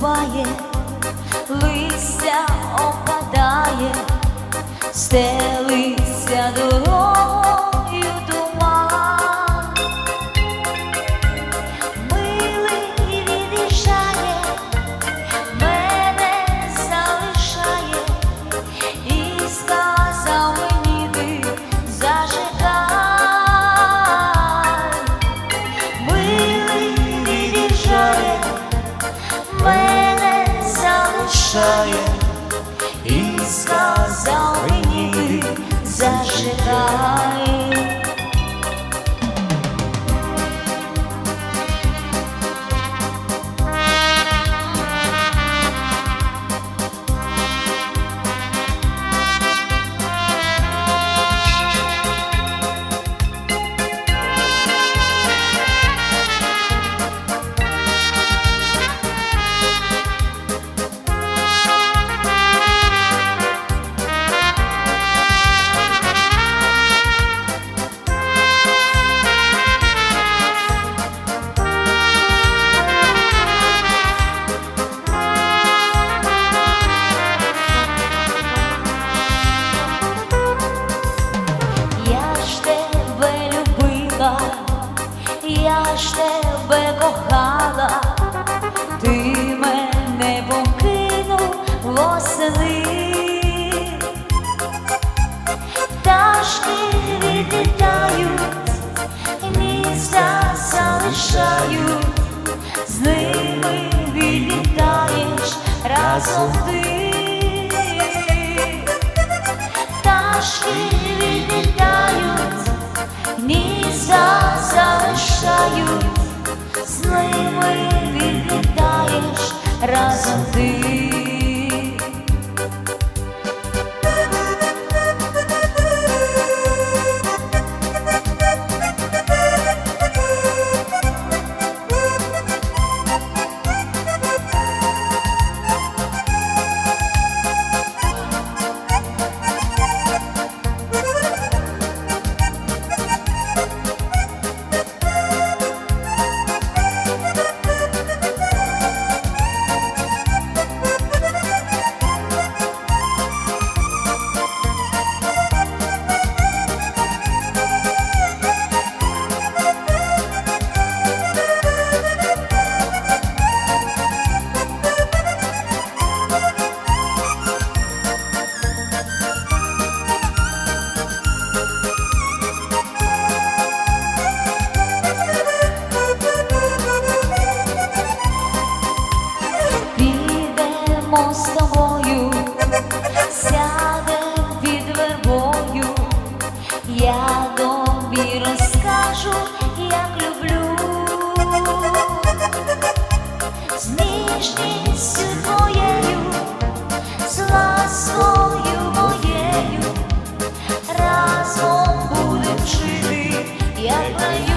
наступає, листя опадає, стелиться дорогою sky. Я ж тебе кохала, ти мене покинув восени. Пташки відлітають, міста залишають, з ними відлітаєш разом ти. Пташки Ми з тобою сядем під вербою, я тобі розкажу, як люблю, з ніжністю твоєю, з ласкою моєю, разом будем жити, як раю.